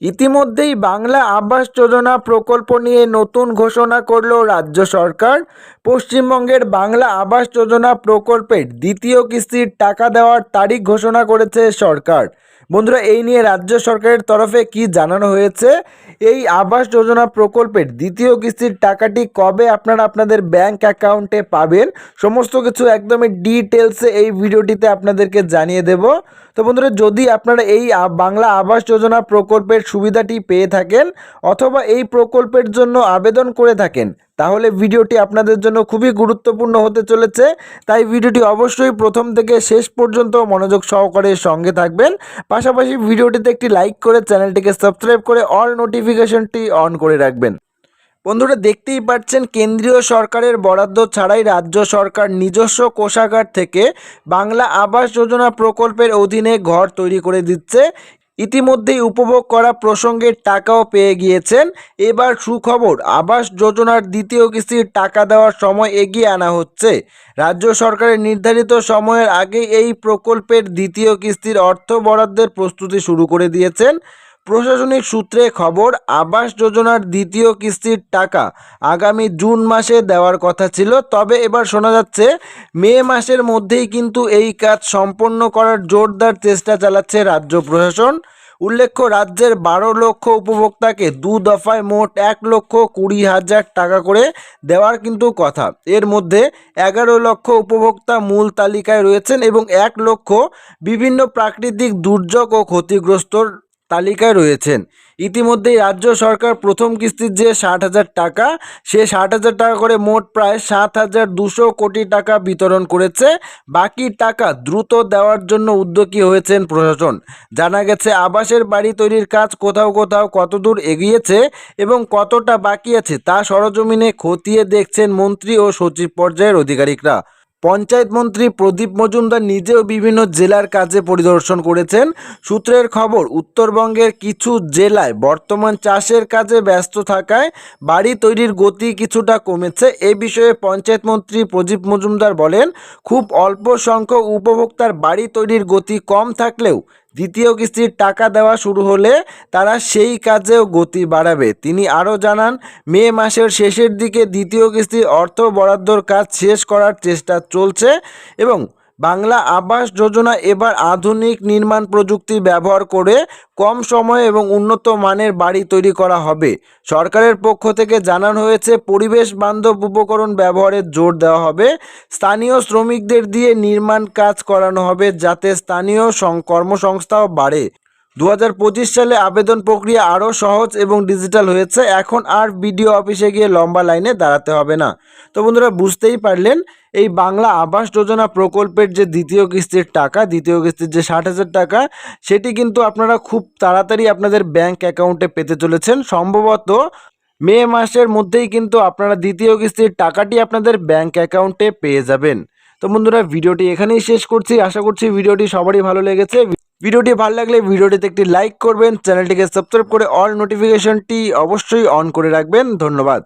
ইতিমধ্যেই বাংলা আবাস যোজনা প্রকল্প নিয়ে নতুন ঘোষণা করল রাজ্য সরকার। পশ্চিমবঙ্গের বাংলা আবাস যোজনা প্রকল্পের দ্বিতীয় কিস্তির টাকা দেওয়ার তারিখ ঘোষণা করেছে সরকার। বন্ধুরা, এই নিয়ে রাজ্য সরকারের তরফে কি জানানো হয়েছে? এই আবাস যোজনা প্রকল্পের দ্বিতীয় কিস্তির টাকাটি কবে আপনারা আপনাদের ব্যাংক অ্যাকাউন্টে পাবেন? সমস্ত কিছু একদমই ডিটেলসে এই ভিডিওটিতে আপনাদেরকে জানিয়ে দেব। তো বন্ধুরা, যদি আপনারা এই বাংলা আবাস যোজনা প্রকল্পের সুবিধাটি পেয়ে থাকেন অথবা এই প্রকল্পের জন্য আবেদন করে থাকেন তাহলে ভিডিওটি আপনাদের জন্য খুবই গুরুত্বপূর্ণ হতে চলেছে। তাই ভিডিওটি অবশ্যই প্রথম থেকে শেষ পর্যন্ত মনোযোগ সহকারে সঙ্গে থাকবেন। পাশাপাশি ভিডিওটিতে একটি লাইক করে চ্যানেলটিকে সাবস্ক্রাইব করে অল নোটিফিকেশনটি অন করে রাখবেন। বন্ধুরা, দেখতেই পাচ্ছেন, কেন্দ্রীয় সরকারের বরাদ্দ ছাড়াই রাজ্য সরকার নিজস্ব কোষাগার থেকে বাংলা আবাস যোজনা প্রকল্পের অধীনে ঘর তৈরি করে দিচ্ছে। ইতিমধ্যেই উপভোগ করা প্রসঙ্গের টাকাও পেয়ে গিয়েছেন। এবার সুখবর, আবাস যোজনার দ্বিতীয় কিস্তির টাকা দেওয়ার সময় এগিয়ে আনা হচ্ছে। রাজ্য সরকারের নির্ধারিত সময়ের আগে এই প্রকল্পের দ্বিতীয় কিস্তির অর্থ বরাদ্দের প্রস্তুতি শুরু করে দিয়েছেন। প্রশাসনিক সূত্রে খবর, আবাস যোজনার দ্বিতীয় কিস্তির টাকা আগামী জুন মাসে দেওয়ার কথা ছিল। তবে এবার শোনা যাচ্ছে, মে মাসের মধ্যেই কিন্তু এই কাজ সম্পন্ন করার জোরদার চেষ্টা চালাচ্ছে রাজ্য প্রশাসন। উল্লেখ্য, রাজ্যের বারো লক্ষ উপভোক্তাকে দু দফায় মোট এক লক্ষ কুড়ি হাজার টাকা করে দেওয়ার কিন্তু কথা। এর মধ্যে এগারো লক্ষ উপভোক্তা মূল তালিকায় রয়েছেন এবং এক লক্ষ বিভিন্ন প্রাকৃতিক দুর্যোগ ও ক্ষতিগ্রস্তর তালিকায় রয়েছেন। ইতিমধ্যেই রাজ্য সরকার প্রথম কিস্তির যে ষাট হাজার টাকা, সে ষাট হাজার টাকা করে মোট প্রায় সাত হাজার দুশো কোটি টাকা বিতরণ করেছে। বাকি টাকা দ্রুত দেওয়ার জন্য উদ্যোগী হয়েছেন প্রশাসন। জানা গেছে, আবাসের বাড়ি তৈরির কাজ কোথাও কোথাও কতদূর এগিয়েছে এবং কতটা বাকি আছে তা সরজমিনে খতিয়ে দেখছেন মন্ত্রী ও সচিব পর্যায়ের আধিকারিকরা পঞ্চায়েত মন্ত্রী প্রদীপ মজুমদার নিজেও বিভিন্ন জেলার কাজে পরিদর্শন করেছেন। সূত্রের খবর, উত্তরবঙ্গের কিছু জেলায় বর্তমান চাষের কাজে ব্যস্ত থাকায় বাড়ি তৈরির গতি কিছুটা কমেছে। এ বিষয়ে পঞ্চায়েত মন্ত্রী প্রদীপ মজুমদার বলেন, খুব অল্প সংখ্যক উপভোক্তার বাড়ি তৈরির গতি কম থাকলেও দ্বিতীয় কিস্তির টাকা দেওয়া শুরু হলে তারা সেই কাজেও গতি বাড়াবে। তিনি আরও জানান, মে মাসের শেষের দিকে দ্বিতীয় কিস্তির অর্থ বরাদ্দর কাজ শেষ করার চেষ্টা চলছে এবং বাংলা আবাস যোজনা এবার আধুনিক নির্মাণ প্রযুক্তি ব্যবহার করে কম সময়ে এবং উন্নত মানের বাড়ি তৈরি করা হবে। সরকারের পক্ষ থেকে জানানো হয়েছে, পরিবেশ বান্ধব উপকরণ ব্যবহারের জোর দেওয়া হবে। স্থানীয় শ্রমিকদের দিয়ে নির্মাণ কাজ করানো হবে যাতে স্থানীয় কর্মসংস্থাও বাড়ে। দু হাজার পঁচিশ সালে আবেদন প্রক্রিয়া আরও সহজ এবং ডিজিটাল হয়েছে। এখন আর বিডিও অফিসে গিয়ে লম্বা লাইনে দাঁড়াতে হবে না। তো বন্ধুরা, বুঝতেই পারলেন, এই বাংলা আবাস যোজনা প্রকল্পের যে দ্বিতীয় কিস্তির টাকা, দ্বিতীয় কিস্তির যে ষাট হাজার টাকা, সেটি কিন্তু আপনারা খুব তাড়াতাড়ি আপনাদের ব্যাংক অ্যাকাউন্টে পেতে চলেছেন। সম্ভবত মে মাসের মধ্যেই কিন্তু আপনারা দ্বিতীয় কিস্তির টাকাটি আপনাদের ব্যাংক অ্যাকাউন্টে পেয়ে যাবেন। তো বন্ধুরা, ভিডিওটি এখানেই শেষ করছি। আশা করছি ভিডিওটি সবারই ভালো লেগেছে। ভিডিওটি ভালো লাগলে ভিডিওটিতে একটি লাইক করবেন, চ্যানেলটিকে সাবস্ক্রাইব করে অল নোটিফিকেশনটি অবশ্যই অন করে রাখবেন। ধন্যবাদ।